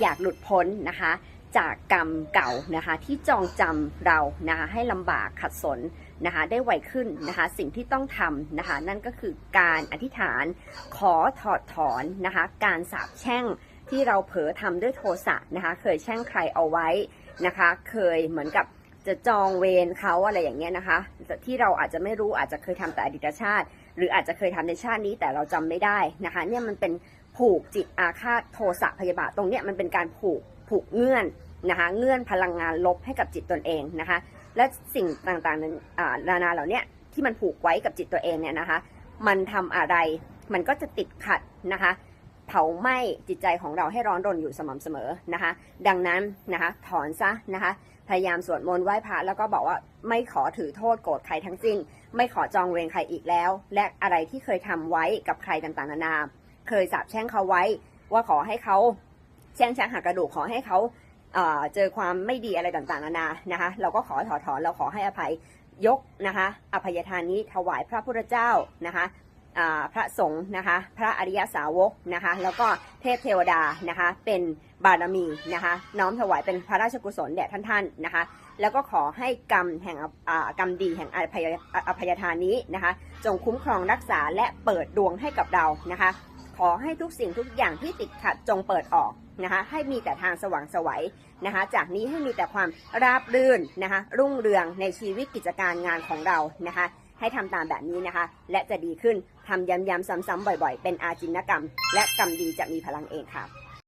อยากหลุดพ้นนะคะ จากกรรมเก่านะคะ ที่จองจำเรานะคะให้ลำบากขัดสนนะคะ ได้ไวขึ้นนะคะ สิ่งที่ต้องทำนะคะ นั่นก็คือการอธิษฐานขอถอดถอนนะคะ การสาบแช่งที่เราเผลอทำด้วยโทสะนะคะ เคยแช่งใครเอาไว้นะคะ เคยเหมือนกับ จะจองเวรเขาอะไรอย่างเงี้ยนะคะ ที่เราอาจจะไม่รู้อาจจะเคยทำแต่อดีตชาติ หรืออาจจะเคยทำในชาตินี้แต่เราจำไม่ได้นะคะ เนี่ยมันเป็นผูกจิตอาฆาตโทสะพยาบาทตรงเนี้ยมันเป็นการผูกผูกเงื่อนนะคะเงื่อนพลังงานลบให้กับจิตตนเองนะคะ และสิ่งต่างๆนั้นอ่านานาเหล่านี้ที่มันผูกไว้กับจิตตัวเองเนี่ยนะคะ มันทำอะไรมันก็จะติดขัดนะคะ เผาไหม้จิตใจของเราให้ร้อนรนอยู่สม่ำเสมอนะคะ ดังนั้นนะคะถอนซะนะคะ พยายามสวดมนต์ไหว้พระแล้วก็บอกว่าไม่ขอถือโทษโกรธใครทั้งสิ้น ไม่ขอจองเวรใครอีกแล้ว และอะไรที่เคยทำไว้กับใครต่างๆนานา เคยสาปแช่งเขาไว้ว่าขอให้เขาแช่งชักหักกระดูกขอให้เขาเจอความไม่ดีอะไรต่างๆนานานะคะ เราก็ขอถอดถอนเราขอให้อภัยยกนะคะ อภัยทานนี้ถวายพระพุทธเจ้านะคะ พระสงฆ์นะคะ พระอริยสาวกนะคะ แล้วก็เทพเทวดานะคะ เป็นบารมีนะคะ น้อมถวายเป็นพระราชกุศลแด่ท่านท่านๆนะคะ แล้วก็ขอให้กรรมแห่งอ่ากรรมดีแห่งอภัยอภัยทานนี้นะคะ จงคุ้มครองรักษาและเปิดดวงให้กับเรานะคะ ขอให้ทุกสิ่งทุกอย่างที่ติดขัดจงเปิดออกนะคะให้มีแต่ทางสว่างไสวัยนะคะ จากนี้ให้มีแต่ความราบรื่นนะคะ รุ่งเรืองในชีวิตกิจการงานของเรานะคะ ให้ทำตามแบบนี้นะคะ และจะดีขึ้นทำย้ำๆซ้ำๆบ่อย ๆ เป็นอาจินกรรม และกรรมดีจะมีพลังเองค่ะ